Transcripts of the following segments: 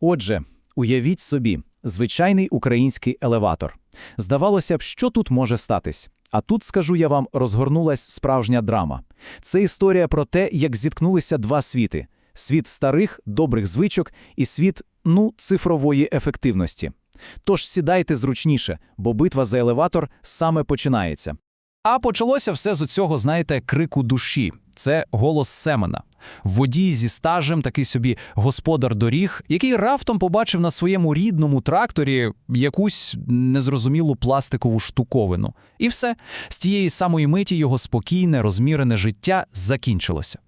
Отже, уявіть собі, звичайний український елеватор. Здавалося б, що тут може статись? А тут, скажу я вам, розгорнулась справжня драма. Це історія про те, як зіткнулися два світи: світ старих, добрих звичок і світ, ну, цифрової ефективності. Тож сідайте зручніше, бо битва за елеватор саме починається. А почалося все з цього, знаєте, крику душі. Це голос Семена. Водій зі стажем, такий собі господар доріг, який раптом побачив на своєму рідному тракторі якусь незрозумілу пластикову штуковину. І все, з тієї самої миті його спокійне, розмірене життя закінчилося.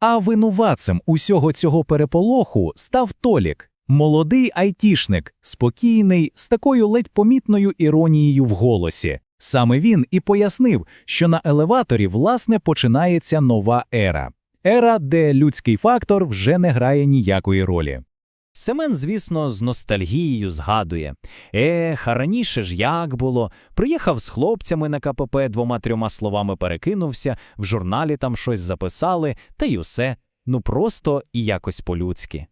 А винуватцем усього цього переполоху став Толік, молодий айтішник, спокійний, з такою ледь помітною іронією в голосі. Саме він і пояснив, що на елеваторі власне починається нова ера. Ера, де людський фактор вже не грає ніякої ролі. Семен, звісно, з ностальгією згадує. Ех, а раніше ж як було. Приїхав з хлопцями на КПП, двома-трьома словами перекинувся, в журналі там щось записали, та й усе. Ну просто і якось по-людськи.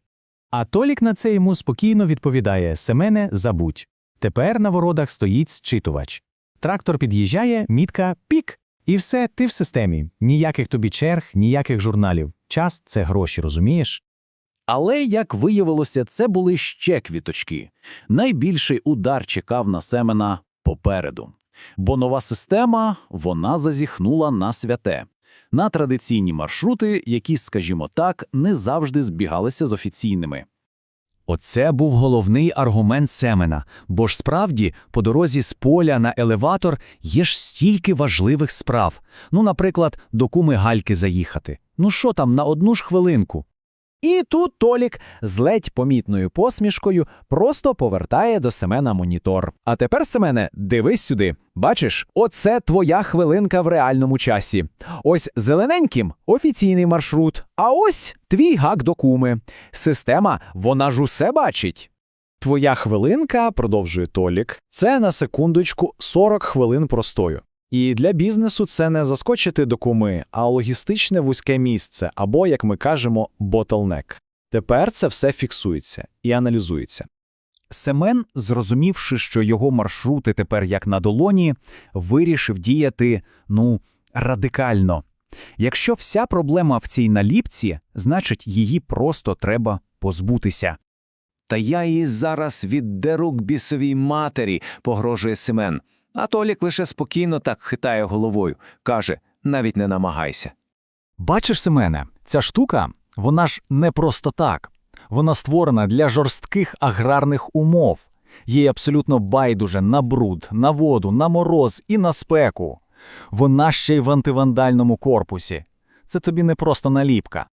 А Толік на це йому спокійно відповідає: Семене, забудь. Тепер на воротах стоїть зчитувач. Трактор під'їжджає, мітка пік. І все, ти в системі. Ніяких тобі черг, ніяких журналів. Час це гроші, розумієш? Але, як виявилося, це були ще квіточки. Найбільший удар чекав на Семена попереду. Бо нова система, вона зазіхнула на святе. На традиційні маршрути, які, скажімо так, не завжди збігалися з офіційними. Оце був головний аргумент Семена, бо ж справді по дорозі з поля на елеватор є ж стільки важливих справ. Ну, наприклад, до куми гальки заїхати. Ну що там на одну ж хвилинку? І тут Толік з ледь помітною посмішкою просто повертає до Семена монітор. А тепер, Семене, дивись сюди. Бачиш, оце твоя хвилинка в реальному часі. Ось зелененьким офіційний маршрут, а ось твій гак до куми. Система, вона ж усе бачить. Твоя хвилинка, продовжує Толік, це на секундочку 40 хвилин простою. І для бізнесу це не заскочити до куми, а логістичне вузьке місце, або, як ми кажемо, ботлнек. Тепер це все фіксується і аналізується. Семен, зрозумівши, що його маршрути тепер як на долоні, вирішив діяти, ну, радикально. Якщо вся проблема в цій наліпці, значить її просто треба позбутися. Та я її зараз віддеру к бісовій матері, погрожує Семен. А Толік лише спокійно так хитає головою, каже: навіть не намагайся. Бачиш, Семене, ця штука, вона ж не просто так. Вона створена для жорстких аграрних умов. Їй абсолютно байдуже на бруд, на воду, на мороз і на спеку. Вона ще й в антивандальному корпусі. Це тобі не просто наліпка.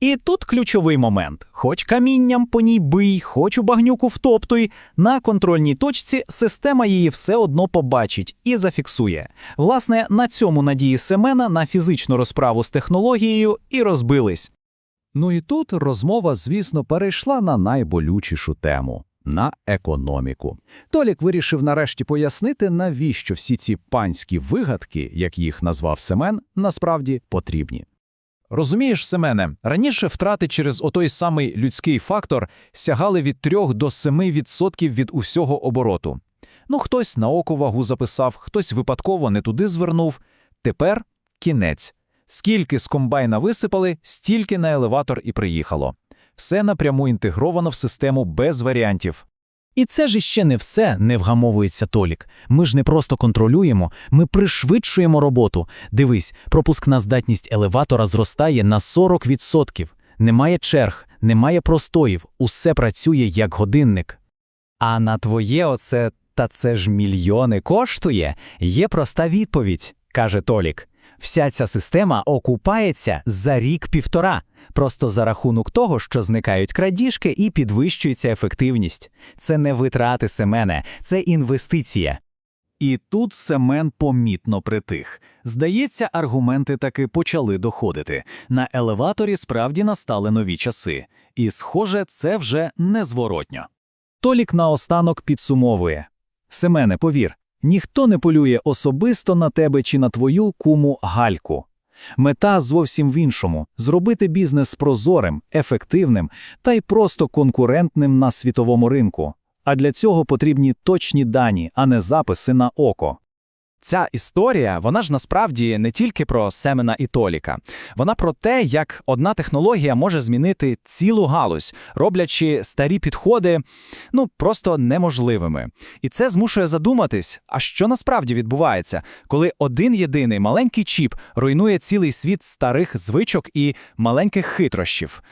І тут ключовий момент: хоч камінням по ній бий, хоч у багнюку втоптуй, на контрольній точці система її все одно побачить і зафіксує. Власне, на цьому надії Семена на фізичну розправу з технологією і розбились. Ну і тут розмова, звісно, перейшла на найболючішу тему на економіку. Толік вирішив нарешті пояснити, навіщо всі ці панські вигадки, як їх назвав Семен, насправді потрібні. Розумієш, Семене, раніше втрати через отой самий людський фактор сягали від 3 до 7% від усього обороту. Ну, хтось на око вагу записав, хтось випадково не туди звернув. Тепер кінець. Скільки з комбайна висипали, стільки на елеватор і приїхало. Все напряму інтегровано в систему без варіантів. І це ж іще не все, не вгамовується Толік. Ми ж не просто контролюємо, ми пришвидшуємо роботу. Дивись, пропускна здатність елеватора зростає на 40%. Немає черг, немає простоїв, усе працює як годинник. А на твоє оце та це ж мільйони коштує, є проста відповідь, каже Толік. Вся ця система окупається за рік-півтора, просто за рахунок того, що зникають крадіжки і підвищується ефективність. Це не витрати Семене, це інвестиція. І тут Семен помітно притих. Здається, аргументи таки почали доходити. На елеваторі справді настали нові часи. І, схоже, це вже незворотньо. Толік наостанок підсумовує. Семене, повір, ніхто не полює особисто на тебе чи на твою куму гальку. Мета зовсім в іншому зробити бізнес прозорим, ефективним та й просто конкурентним на світовому ринку. А для цього потрібні точні дані, а не записи на око. Ця історія, вона ж насправді не тільки про Семена і Толіка. Вона про те, як одна технологія може змінити цілу галузь, роблячи старі підходи ну просто неможливими. І це змушує задуматись, а що насправді відбувається, коли один єдиний маленький чіп руйнує цілий світ старих звичок і маленьких хитрощів.